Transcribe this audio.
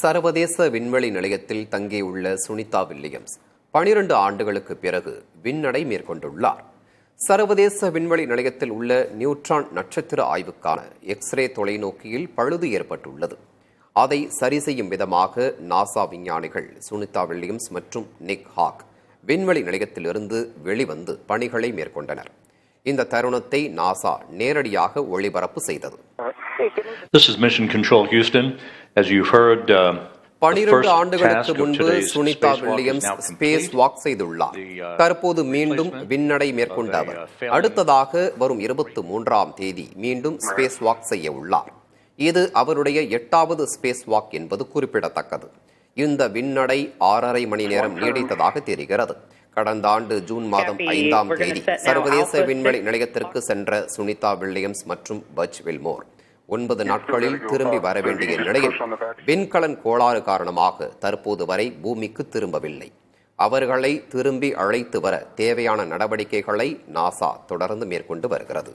சர்வதேச விண்வெளி நிலையத்தில் தங்கியுள்ள சுனிதா வில்லியம்ஸ் பனிரெண்டு ஆண்டுகளுக்கு பிறகு விண்ணடை மேற்கொண்டுள்ளார். சர்வதேச விண்வெளி நிலையத்தில் உள்ள நியூட்ரான் நட்சத்திர ஆய்வுக்கான எக்ஸ்ரே தொலைநோக்கியில் பழுது ஏற்பட்டுள்ளது. அதை சரி செய்யும் விதமாக நாசா விஞ்ஞானிகள் சுனிதா வில்லியம்ஸ் மற்றும் நிக் ஹாக் விண்வெளி நிலையத்திலிருந்து வெளிவந்து பணிகளை மேற்கொண்டனர். இந்த தருணத்தை நாசா நேரடியாக ஒளிபரப்பு செய்தது. This is Mission Control Houston. As you've heard, the பனிரெண்டு first ஆண்டுகளுக்கு முன்பு சுனிதா வில்லியம்ஸ் ஸ்பேஸ். வாக் செய்துள்ளார். The, uh, தற்போது மீண்டும் விண்ணடை மேற்கொண்ட அவர் uh, failing அடுத்ததாக வரும் இருபத்தி மூன்றாம் தேதி மீண்டும் ஸ்பேஸ் வாக் செய்ய உள்ளார் இது அவருடைய எட்டாவது ஸ்பேஸ் வாக் என்பது குறிப்பிடத்தக்கது. இந்த விண்ணடை ஆறரை மணி நேரம் நீடித்ததாக தெரிகிறது. கடந்த ஆண்டு ஜூன் மாதம் ஐந்தாம் தேதி சர்வதேச விண்வெளி நிலையத்திற்கு சென்ற சுனிதா வில்லியம்ஸ் மற்றும் பச் வில்மோர். ஒன்பது நாட்களில் திரும்பி வர வேண்டிய நிலையில் விண்கலன் கோளாறு காரணமாக தற்போது வரை பூமிக்கு திரும்பவில்லை. அவர்களை திரும்பி அழைத்து வர தேவையான நடவடிக்கைகளை நாசா தொடர்ந்து மேற்கொண்டு வருகிறது.